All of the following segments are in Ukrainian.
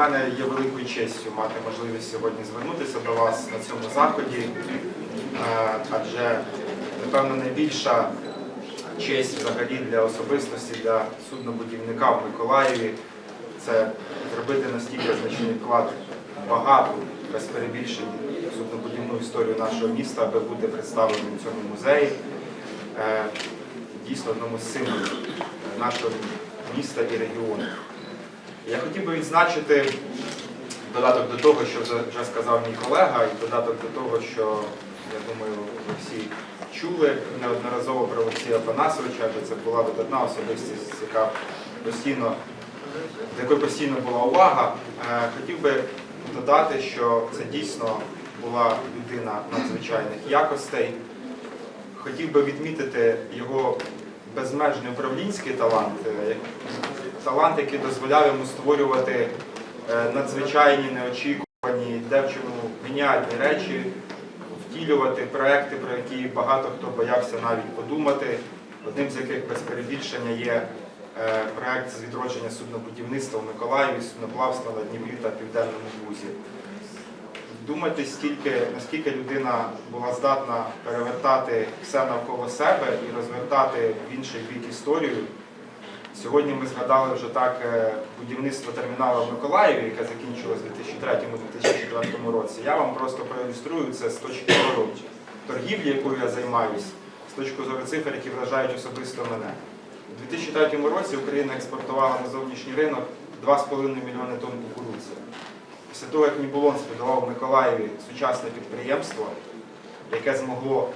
мене є великою честю мати можливість сьогодні звернутися до вас на цьому заході, Е, адже, напевно, найбільша честь взагалі для особистості, для суднобудівника в Миколаєві це зробити настільки значний вклад в багату, без перебільшень, суднобудівну історію нашого міста, аби бути представленим в цьому музеї. Е, Дійсно одному з символів нашого міста і регіону. Я хотів би відзначити додаток до того, що вже сказав мій колега, і додаток до того, що я думаю, ви всі чули неодноразово про Олексія Панасовича, адже це була видатна особистість, яка постійно, з якою постійно була увага. Е, Хотів би додати, що це дійсно була людина надзвичайних якостей. Хотів би відмітити його безмежний управлінський талант, е, талант, який дозволяв йому створювати е, надзвичайні, неочікувані, девчому геніальні речі, втілювати проекти, про які багато хто боявся навіть подумати, одним з яких без перебільшення є е, проект з відродження суднобудівництва в Миколаєві, судноплавства на Дніпрі та Південному Бузі. Думати, стільки, наскільки людина була здатна перевертати все навколо себе і розвертати в інший бік історію. Сьогодні ми згадали вже так е, будівництво терміналу в Миколаєві, яке закінчилось у 2003-2004 році. Я вам просто проілюструю це з точки зору торгівлі, якою я займаюсь, з точки зору цифр, які вражають особисто мене. У 2003 році Україна експортувала на зовнішній ринок 2,5 мільйони тонн кукурудзи. Після того, як Нібулон збудував в Миколаєві сучасне підприємство, яке змогло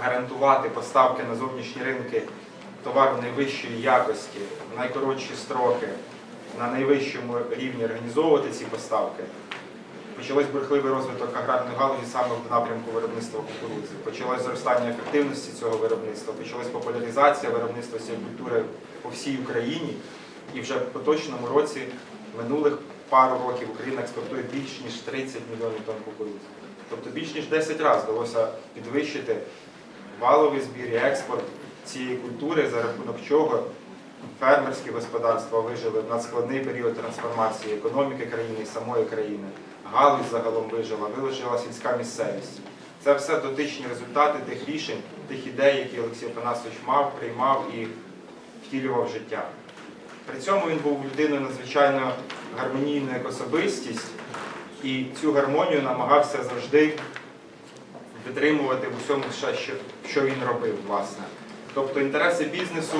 гарантувати поставки на зовнішні ринки товару найвищої якості, в найкоротші строки, на найвищому рівні організовувати ці поставки, почалось бурхливий розвиток аграрної галузі саме в напрямку виробництва кукурудзи. Почалось зростання ефективності цього виробництва, почалась популяризація виробництва цієї культури по всій Україні. І вже в поточному році минулих пару років Україна експортує більш ніж 30 мільйонів тонн кукурудзи. Тобто більш ніж 10 разів вдалося підвищити валовий збір і експорт цієї культури, за рахунок чого фермерські господарства вижили в надскладний період трансформації економіки країни і самої країни. Галузь загалом вижила, вилежила сільська місцевість. Це все дотичні результати тих рішень, тих ідей, які Олексій Панасович мав, приймав і втілював в життя. При цьому він був людиною надзвичайно гармонійною як особистість, і цю гармонію намагався завжди підтримувати в усьому, що він робив, власне. Тобто інтереси бізнесу,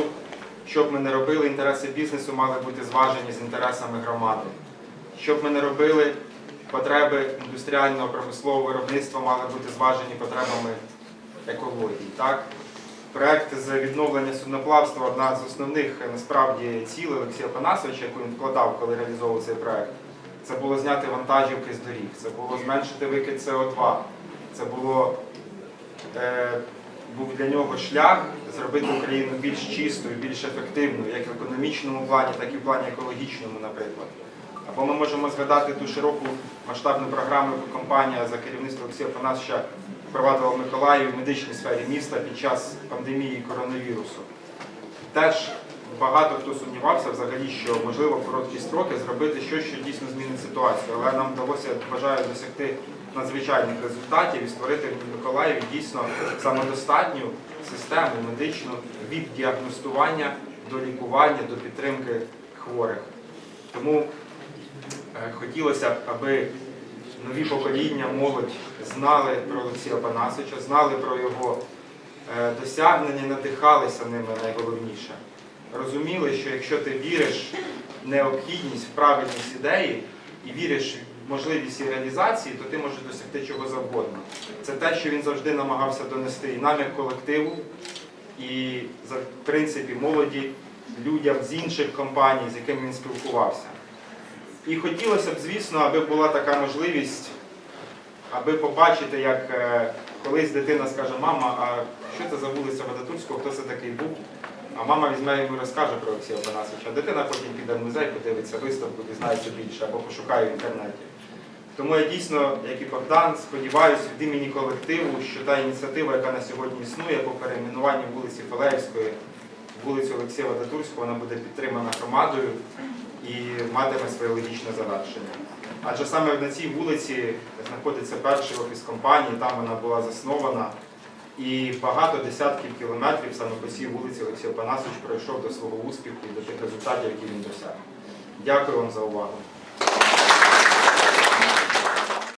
що б ми не робили, інтереси бізнесу мали бути зважені з інтересами громади. Що б ми не робили, потреби індустріального промислового виробництва мали бути зважені потребами екології. Так? Проект з відновлення судноплавства одна з основних е, насправді цілей Олексія Панасовича, яку він вкладав, коли реалізовував цей проект. Це було зняти вантажівки з доріг, це було зменшити викид СО2, це було, е, був для нього шлях зробити Україну більш чистою, більш ефективною, як в економічному плані, так і в плані екологічному, наприклад. Або ми можемо згадати ту широку масштабну програму, яку компанія за керівництвом Олексія Панасовича впровадила в Миколаєві в медичній сфері міста під час пандемії коронавірусу. Теж багато хто сумнівався взагалі, що можливо в короткі строки зробити щось, що дійсно змінить ситуацію. Але нам вдалося, вважаю, досягти надзвичайних результатів і створити в Миколаєві дійсно самодостатню систему медичну від діагностування до лікування, до підтримки хворих. Тому е, хотілося б, аби нові покоління, молодь знали про Олексія Панасовича, знали про його е, досягнення, надихалися ними найголовніше. Розуміли, що якщо ти віриш в необхідність, в правильність ідеї і віриш можливість її реалізації, то ти можеш досягти чого завгодно. Це те, що він завжди намагався донести і нам як колективу, і в принципі молоді, людям з інших компаній, з якими він спілкувався. І хотілося б, звісно, аби була така можливість, аби побачити, як е, колись дитина скаже, мама, а що це за вулиця Вадатурського, хто це такий був? А мама візьме йому і розкаже про Олексія Панасовича. Дитина потім піде в музей, подивиться виставку, дізнається більше або пошукає в інтернеті. Тому я дійсно, як і Богдан, сподіваюся від імені колективу, що та ініціатива, яка на сьогодні існує по перейменуванню вулиці Фалеївської, вулиці Олексія Вадатурського, вона буде підтримана громадою. і матиме своє логічне завершення. Адже саме на цій вулиці знаходиться перший офіс компанії, там вона була заснована. І багато десятків кілометрів саме по цій вулиці Олексій Панасович пройшов до свого успіху і до тих результатів, які він досяг. Дякую вам за увагу.